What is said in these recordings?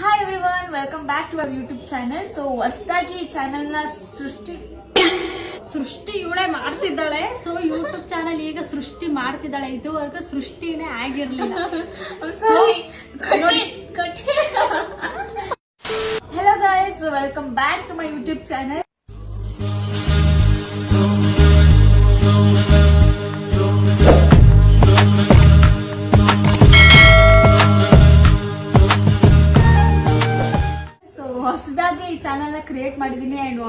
Hi everyone welcome back to our YouTube channel so ಹೊಸದಾಗಿ ಈ ಚಾನಲ್ನ ಸೃಷ್ಟಿ ಸೃಷ್ಟಿ ಇವಳೆ ಮಾಡ್ತಿದ್ದಾಳೆ. ಸೊ ಯೂಟ್ಯೂಬ್ ಚಾನಲ್ ಈಗ ಸೃಷ್ಟಿ ಮಾಡ್ತಿದ್ದಾಳೆ. ಇದುವರೆಗೂ ಸೃಷ್ಟಿನೇ ಆಗಿರ್ಲಿಲ್ಲ. Hello guys welcome back to my YouTube channel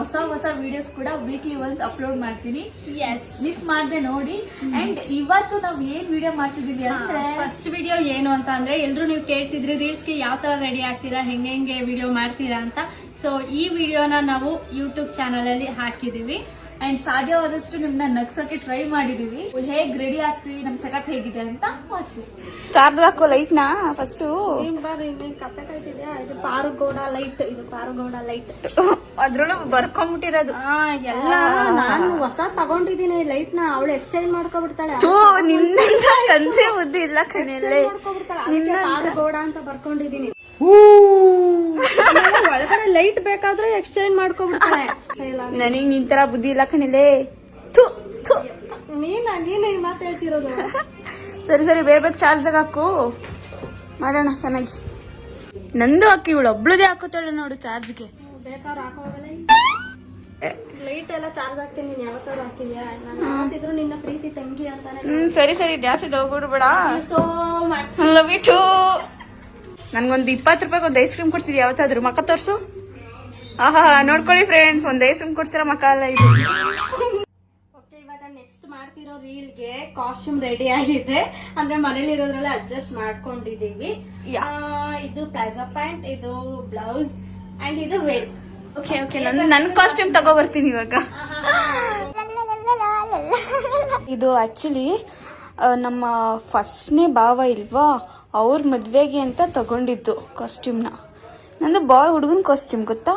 ಹೊಸ ಹೊಸ ವಿಡಿಯೋಸ್ ಕೂಡ ವೀಕ್ಲಿ ಒನ್ಸ್ ಅಪ್ಲೋಡ್ ಮಾಡ್ತೀನಿ. ಮಿಸ್ ಮಾಡದೆ ನೋಡಿ. ಅಂಡ್ ಇವತ್ತು ನಾವ್ ಏನ್ ವಿಡಿಯೋ ಮಾಡ್ತಿದೀವಿ ಅಂದ್ರೆ ಫಸ್ಟ್ ವಿಡಿಯೋ ಏನು ಅಂತ ಅಂದ್ರೆ ಎಲ್ರು ನೀವು ಕೇಳ್ತಿದ್ರಿ ರೀಲ್ಸ್ಗೆ ಯಾವ ತರ ರೆಡಿ ಆಗ್ತೀರಾ ಹೆಂಗೆ ಹೆಂಗೆ ವಿಡಿಯೋ ಮಾಡ್ತೀರಾ ಅಂತ. ಸೊ ಈ ವಿಡಿಯೋನ ನಾವು ಯೂಟ್ಯೂಬ್ ಚಾನಲ್ ಅಲ್ಲಿ ಹಾಕಿದೀವಿ. ಅಂಡ್ ಸಾಧ್ಯವಾದಷ್ಟು ನಿಮ್ನ ನಗ್ಸಕ್ಕೆ ಟ್ರೈ ಮಾಡಿದೀವಿ. ಹೇಗ್ ರೆಡಿ ಆಗ್ತೀವಿ? ನಮ್ ಸೆಟಪ್ ಹೇಗಿದೆ ಅಂತ ವಾಚ್ ಚಾರ್ಜ್ ಹಾಕೋ ಲೈಟ್ ನಾ ಫಸ್ಟ್ ಇದು ಪಾರುಗೌಡ ಲೈಟ್ ಇದು ಪಾರುಗೌಡ ಲೈಟ್ ಅದ್ರೊಳಗೆ ಬರ್ಕೊಂಬಿಟ್ಟಿರೋದು. ಎಲ್ಲ ನಾನು ಹೊಸ ತಗೊಂಡಿದ್ದೀನಿ ಲೈಟ್ನ. ಅವಳು ಎಕ್ಸ್ಚೇಂಜ್ ಮಾಡ್ಕೊಬಿಡ್ತಾಳೆ. ಥೂ ನಿನ್ನಂತ ಕಂದ್ರೆ ಬುದ್ಧಿ ಇಲ್ಲ ಕಣೆಲ್ಲೇ ಪಾರುಗೌಡ ಅಂತ ಬರ್ಕೊಂಡಿದೀನಿ ಆಮೇಲೆ ಒಳಗಡೆ ಲೈಟ್ ಬೇಕಾದ್ರೆ ಎಕ್ಸ್ಚೇಂಜ್ ಮಾಡ್ಕೊಂಡ್ಬಿಡ್ತಾನೆ ನನಗ್ ನಿನ್ ತರ ಬುದ್ಧಿ ಇಲ್ಲ ಕಣಿಲೇ ಥೂ ಥೂ. ನೀನ ನೀನ್ ಮಾತಾಡ್ತಿರೋದು ಮಾತು ಹೇಳ್ತಿರೋದು? ಸರಿ ಸರಿ ಬೇಗ ಬೇಗ ಚಾರ್ಜ್ ಹಾಕು. ಮಾಡೋಣ ಚೆನ್ನಾಗಿ. ನಂದು ಅಕ್ಕಿ ಇವಳು ಒಬ್ಳದೇ ಹಾಕುತ್ತಾಳೆ ನೋಡು ಚಾರ್ಜ್ಗೆ ಬೇಕಾದ್ರೆ ಲೈಟ್ ಎಲ್ಲ ಚಾರ್ಜ್ ಆಗ್ತೀನಿ ಯಾವತ್ತಾರು ಯಾವತ್ತಾದ್ರು ಹಾಕಿದ್ಯಾ? ನಾನು ನಿನ್ನ ಪ್ರೀತಿ ತಂಗಿ ಅಂತಾನೆ ಹ್ಮ್ ಸರಿ ಸರಿ ಜಾಸ್ತಿ ಹೋಗ್ಬಿಡ್ಬೇಡ so much love you too ನನ್ಗೊಂದು ಇಪ್ಪತ್ತು ರೂಪಾಯಿಗೆ ಒಂದು ಐಸ್ ಕ್ರೀಮ್ ಕೊಡ್ತೀರಿ ಯಾವತ್ತಾದ್ರು ಮಕ್ಕ ತೋರಿಸು? ಆಹಾ ನೋಡ್ಕೊಳ್ಳಿ ಫ್ರೆಂಡ್ಸ್ ಒಂದು ಐಸ್ ಕ್ರೀಮ್ ಕೊಡ್ತೀರಾ ಮಕ್ಕ ಅಲ್ಲ ಇದು? ಓಕೆ ಇವಾಗ ನೆಕ್ಸ್ಟ್ ಮಾಡ್ತಿರೋ ರೀಲ್ಗೆ ಕಾಸ್ಟ್ಯೂಮ್ ರೆಡಿ ಆಗಿದೆ. ಅಂದ್ರೆ ಮನೇಲಿ ಇರೋದ್ರಲ್ಲ ಅಡ್ಜಸ್ಟ್ ಮಾಡ್ಕೊಂಡಿದೀವಿ. ಇದು ಪ್ಲಾಜೋ ಪ್ಯಾಂಟ್ ಇದು ಬ್ಲೌಸ್ ಅಂಡ್ ಇದು ವೇಲ್ ಓಕೆ ಓಕೆ ನಾನು ನನ್ ಕಾಸ್ಟ್ಯೂಮ್ ತಗೋ ಬರ್ತೀನಿ ಇವಾಗ. ಇದು ಆಕ್ಚುಲಿ ನಮ್ಮ ಫಸ್ಟ್ನೇ ಭಾವ ಇಲ್ವಾ? ಅವ್ರ ಮದುವೆಗೆ ಅಂತ ತಗೊಂಡಿದ್ದು ಕಾಸ್ಟ್ಯೂಮ್ನ ನಂದು ಬಾಯ್ ಹುಡುಗನ ಕಾಸ್ಟ್ಯೂಮ್ ಗೊತ್ತಾ?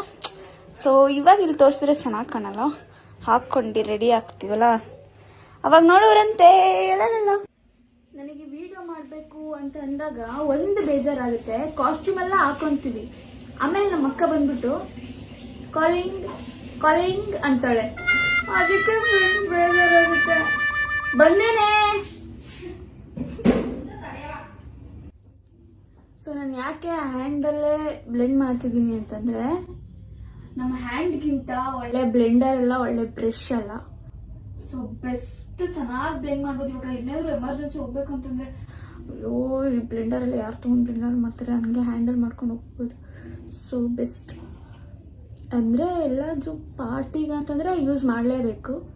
ಸೊ ಇವಾಗ ಇಲ್ಲಿ ತೋರಿಸಿದ್ರೆ ಚೆನ್ನಾಗಿ ಕಾಣಲ್ಲ? ಹಾಕ್ಕೊಂಡು ರೆಡಿ ಆಗ್ತೀವಲ್ಲ? ಅವಾಗ ನೋಡೋರಂತೆ ಹೇಳಲಿಲ್ಲ ನನಗೆ ವಿಡಿಯೋ ಮಾಡಬೇಕು ಅಂತ ಅಂದಾಗ ಒಂದು ಬೇಜಾರಾಗುತ್ತೆ. ಕಾಸ್ಟ್ಯೂಮ್ ಎಲ್ಲ ಹಾಕೊಂತೀವಿ. ಆಮೇಲೆ ನಮ್ಮ ಅಕ್ಕ ಬಂದ್ಬಿಟ್ಟು ಕಾಲಿಂಗ್ ಕಾಲಿಂಗ್ ಅಂತಾಳೆ. ಅದಕ್ಕೆ ಬೇಜಾರಾಗುತ್ತೆ. ಬಂದೇನೆ. ಸೊ ನಾನು ಯಾಕೆ ಹ್ಯಾಂಡಲ್ಲೇ ಬ್ಲೆಂಡ್ ಮಾಡ್ತಿದ್ದೀನಿ ಅಂತಂದ್ರೆ, ನಮ್ಮ ಹ್ಯಾಂಡ್ಗಿಂತ ಒಳ್ಳೆ ಬ್ಲೆಂಡರ್ ಎಲ್ಲ ಒಳ್ಳೆ ಬ್ರಷ್ ಅಲ್ಲ. ಸೊ ಬೆಸ್ಟ್ ಚೆನ್ನಾಗಿ ಬ್ಲೆಂಡ್ ಮಾಡ್ಬೋದು. ಇವಾಗ ಇನ್ನೇನಾದ್ರು ಎಮರ್ಜೆನ್ಸಿ ಹೋಗ್ಬೇಕು ಅಂತಂದ್ರೆ, ಅಯ್ಯೋ, ಈ ಬ್ಲೆಂಡರ್ ಎಲ್ಲ ಯಾರು ತೊಗೊಂಡು ಬ್ಲೆಂಡರ್ ಮಾಡ್ತಾರೆ? ಹಂಗೆ ಹ್ಯಾಂಡಲ್ ಮಾಡ್ಕೊಂಡು ಹೋಗ್ಬೋದು. ಸೊ ಬೆಸ್ಟ್ ಅಂದ್ರೆ ಎಲ್ಲಾದ್ರೂ ಪಾರ್ಟಿಗೆ ಅಂತಂದ್ರೆ ಯೂಸ್ ಮಾಡಲೇಬೇಕು.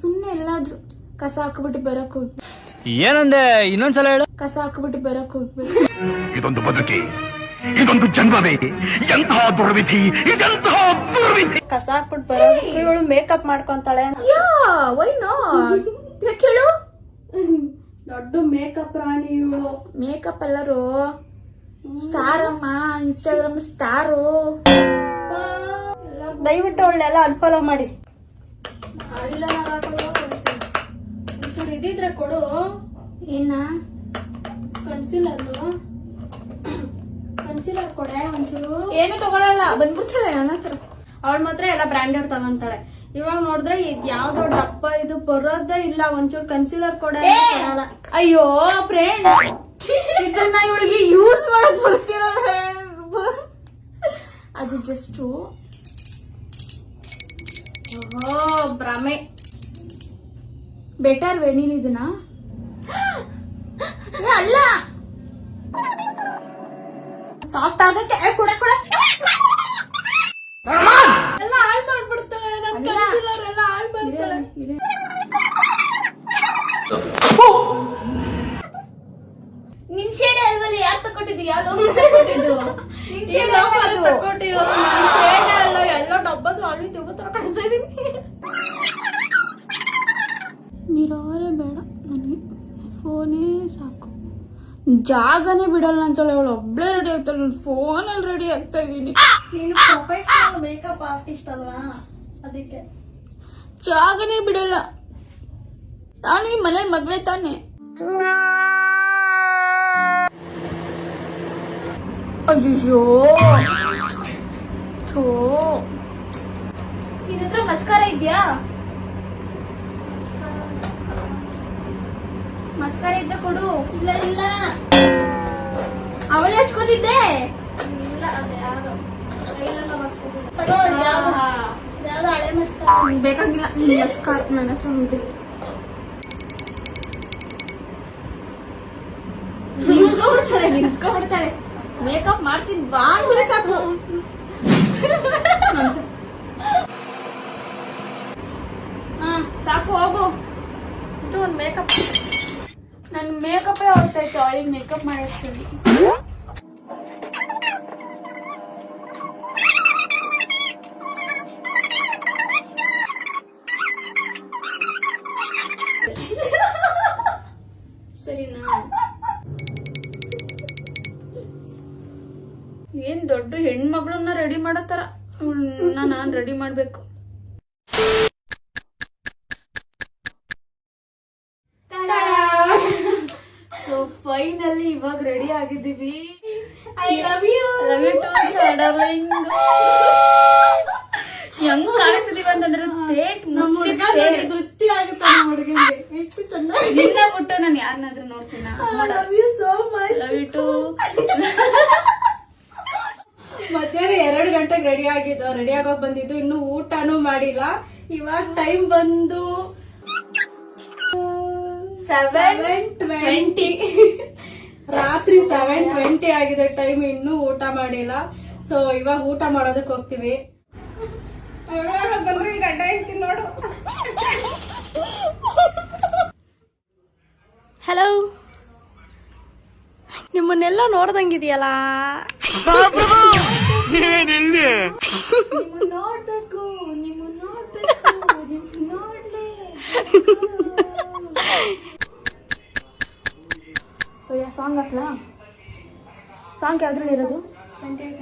ಸುಮ್ಮನೆ ಎಲ್ಲಾದ್ರೂ ಕಸ ಹಾಕ್ಬಿಟ್ಟು ಬರಕ್ ಹೋಗ್ ಏನಂದೆ? ಇನ್ನೊಂದ್ಸಲ ಹೇಳು. ಕಸ ಹಾಕ್ಬಿಟ್ಟು ಬರಕ್ ಹೋಗ್ಬೇಕು. ಇದೊಂದು ಬದುಕಿ ಇದೊಂದು ಜನ್ಮವೇ ಎಂತಹ ದುರ್ವಿಧಿ ಇದೆಂತಹ ದುರ್ವಿಧಿ. ಕಸ ಹಾಕ್ಬಿಟ್ಟು ಬರೋದು ಇವಳು ಮೇಕಪ್ ಮಾಡ್ಕೊಂತಾಳೆ. ಯಾ ವೈ ನಾಟ್ ಯಾಕೆ ಹೇಳು? ದೊಡ್ಡ ಮೇಕಪ್ ರಾಣಿ ಇವಳು. ಮೇಕಪ್ ಎಲ್ಲರೂ ಸ್ಟಾರ್ ಅಮ್ಮ ಇನ್ಸ್ಟಾಗ್ರಾಮ್ ಸ್ಟಾರು ದಯವಿಟ್ಟು ಅವಳನ್ನೆಲ್ಲ ಅನ್ಫಾಲೋ ಮಾಡಿ. ಒಂಚೂರು ಇದಿದ್ರೆ ಕೊಡು. ಏನ? ಕನ್ಸಿಲರ್. ಕನ್ಸಿಲರ್ ಕೊಡೆ ಒಂಚೂರು. ಏನು ತಗೊಳಲ್ಲ ಬಂದ್ಬಿಡ್ತಾಳೆ ನನ್ನ ಹತ್ರ. ಅವಳ ಮಾತ್ರ ಎಲ್ಲ ಬ್ರಾಂಡೆಡ್ ತಗೊಂತಾಳೆ. ಇವಾಗ ನೋಡಿದ್ರೆ ಇದ್ ಯಾವ್ದೋ ಡಪ್ಪ ಇದು ಬರೋದೇ ಇಲ್ಲ ಒಂಚೂರು ಕನ್ಸಿಲರ್ ಕೊಡೆ ಕೊಡಲ್ಲ. ಅಯ್ಯೋ ಫ್ರೆಂಡ್ ಇದನ್ನ ಇವಳಿಗೆ ಯೂಸ್ ಮಾಡಕ್ ಬರ್ತಿಲ್ಲ. ಅದು ಜಸ್ಟ್ ಭ್ರಮೆ. ಬೆಟರ್ ವೇ ನೀನ್ ಇದನ್ನ? ಅಲ್ಲ. ಸಾಫ್ಟ್ ಆಗಕ್ಕೆ ಕೊಡೆ ಕೊಡೆ ಎಲ್ಲ ಹಾಳ್ ಮಾಡ್ಬಿಡ್ತಾಳೆ ನನ್ ಅಲ್ಲ. concealer ಎಲ್ಲ ಹಾಳ್ ಮಾಡ್ತಾಳೆ ಇದೆ. ನಿನ್ ಶೇಡೆ ಅಲ್ವಲ್ಲ ಯಾರು ತಕೊಟ್ಟಿದ್ದು ಯಾವ ತಕೊಟ್ಟಿದ್ದು ನಿನ್ ಈ shade ಲೋಫರ್ ಅಲ್ವದು? ತಗೊಂಡಿರೋದು ನಾನ್ shade ಅಲ್ಲ ಎಲ್ಲ ಡಬ್ಬದು ಅಲ್ಲಿ ತೆಗೆದು ತರ ಕಾಣಿಸ್ತಾ ಇದೀನಿ ಮಿರರೇ ಬೇಡ ನನಗೆ ಫೋನೇ ಸಾಕು ಜಾಗನೇ ಬಿಡಲ್ಲ ಅಂತೇಳಿ ಅವಳು ಒಬ್ಳೆ ರೆಡಿ ಆಗ್ತಾಳೆ ನಾನು ಫೋನಲ್ಲಿ ರೆಡಿ ಆಗ್ತಾ ಇದ್ದೀನಿ. ನೀನು ಪ್ರೊಫೆಷನಲ್ ಮೇಕಪ್ ಆರ್ಟಿಸ್ಟ್ ಅಲ್ವಾ? ಅದಕ್ಕೆ. ಜಾಗನೇ ಬಿಡಲ್ಲ. ನಾನು ಈ ಮನೇಲಿ ಮದ್ವೆ ತಾನೆ. ಅಯ್ಯೋ ಥೋ. ನಿನ್ನ ಹತ್ರ ಮಸ್ಕಾರ ಇದೆಯಾ? ಮಸ್ಕಾರ ಇದ್ರೆ ಕೊಡು. ಇಲ್ಲ ಇಲ್ಲ. ಅವಳೇ ಹಚ್ಕೋತಿದ್ದೆ ಇಲ್ಲ ಹಳೆ ಮಸ್ಕಾರ? ಬೇಕಾಗಿಲ್ಲ. ಮಸ್ಕಾರ ನನ್ನ ಹತ್ರ ಇದೆ ಮೇಕಪ್ ಮಾಡ್ತೀನಿ ಬಾ ಅಂದ್ರೆ ಸಾಕು. ಹಾ ಸಾಕು ಹೋಗು. ಒಂದು ಮೇಕಪ್ ನನ್ ಮೇಕಪ್ ಹೊರತೈತೆ ಅವಳಿಗೆ ಮೇಕಪ್ ಮಾಡಿಸ್ತೀನಿ. ಸರಿನಾ? ಏನ್ ದೊಡ್ಡ ಹೆಣ್ಮಗಳನ್ನ ರೆಡಿ ಮಾಡತ್ತಾರ ನಾನ್ ರೆಡಿ ಮಾಡ್ಬೇಕು ಸೊ ಫೈನಲಿ ಇವಾಗ ರೆಡಿ ಆಗಿದ್ದೀವಿ. I love you love you too darling ಹೆಂಗ್ ಕಾಣಿಸ್ತಿದೀವಿ ಅಂತಂದ್ರೆ ತೇಟ್ ಮುಸ್ಲಿ. ದೃಷ್ಟಿ ಆಗುತ್ತೆ ಹುಡುಗಿಗೆ. ಎಷ್ಟು ಚಂದ ನಿನ್ನ ಬಿಟ್ಟು ನಾನು ಯಾರನ್ನಾದ್ರೂ ನೋಡ್ತೀನಿ? Love you so much love you too ಮಧ್ಯಾಹ್ನ ಎರಡು ಗಂಟೆಗೆ ರೆಡಿ ಆಗಿದ್ದು ರೆಡಿ ಆಗೋಕ್ ಬಂದಿದ್ದು ಇನ್ನು ಊಟನೂ ಮಾಡಿಲ್ಲ. ಇವಾಗ ಟೈಮ್ ಬಂದು ಸೆವೆನ್ ಟ್ವೆಂಟಿ ರಾತ್ರಿ ಸೆವೆನ್ ಟ್ವೆಂಟಿ ಆಗಿದೆ ಟೈಮ್ ಇನ್ನೂ ಊಟ ಮಾಡಿಲ್ಲ. ಸೊ ಇವಾಗ ಊಟ ಮಾಡೋದಕ್ಕೆ ಹೋಗ್ತೀವಿ. ನೋಡು. ಹಲೋ ನಿಮ್ಮನ್ನೆಲ್ಲ ನೋಡ್ದಂಗಿದೆಯಲ್ಲ? ನೋಡ್ಬೇಕು ನಿಮ್ಮ ನೋಡ್ಬೇಕು ನಿಮ್ಮ ನೋಡ್ಲಿ ಸೊ ಯಾ ಸಾಂಗ್ ಹಾಕ್ಲಾ? ಸಾಂಗ್ ಯಾವ್ದ್ರಲ್ಲಿ ಇರೋದು? ಟ್ವೆಂಟಿ ಏಟ್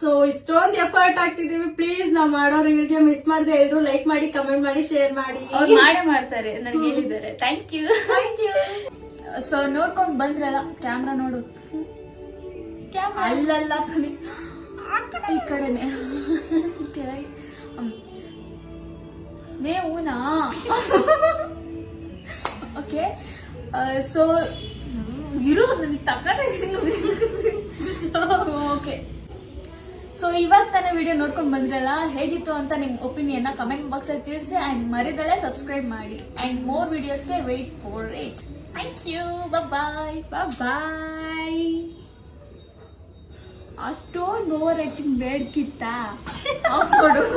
ಸೊ ಇಷ್ಟೊಂದು ಎಫರ್ಟ್ ಆಗ್ತಿದೀವಿ ಪ್ಲೀಸ್ ನಾವ್ ಮಾಡೋ ರೀಲ್ಗೆ ಮಿಸ್ ಮಾಡದೆ. ಎಲ್ರು ಲೈಕ್ ಮಾಡಿ ಕಮೆಂಟ್ ಮಾಡಿ ಶೇರ್ ಮಾಡಿ. ಅವ್ರು ಮಾಡೇ ಮಾಡ್ತಾರೆ. ನನಗೆ ಹೇಳಿದ್ದಾರೆ. Thank you thank you so ನೋಡ್ಕೊಂಡ್ ಬಂದ್ರಲ್ಲ ಕ್ಯಾಮ್ರಾ ನೋಡು. ಅಲ್ಲಲ್ಲ ಕಣೆ. ಈ ಕಡೆನೆ. ಕೆಳಗೆ. ಮೇವುನಾ ಓಕೆ ಸೊ ಇರು ನನಗೆ ತಗೊಂಡಿದ್ದೀನಿ ಓಕೆ ಸೊ ಇವಾಗ ತಾನೇ ವಿಡಿಯೋ ನೋಡ್ಕೊಂಡು ಬಂದ್ರಲ್ಲ ಹೇಗಿತ್ತು ಅಂತ ನಿಮ್ ಒಪಿನಿಯನ್ ಕಮೆಂಟ್ ಬಾಕ್ಸ್ ಅಲ್ಲಿ ತಿಳಿಸಿ ಅಂಡ್ ಮರಿದಲ್ಲೇ ಸಬ್ಸ್ಕ್ರೈಬ್ ಮಾಡಿ. And more ವಿಡಿಯೋಸ್ಗೆ wait for it thank you bye bye ಅಷ್ಟೊಂದು ಓವರ್ ಆಕ್ಟಿಂಗ್ ಬೇಡ್ಕಿತ್ತ ಕೊಡು.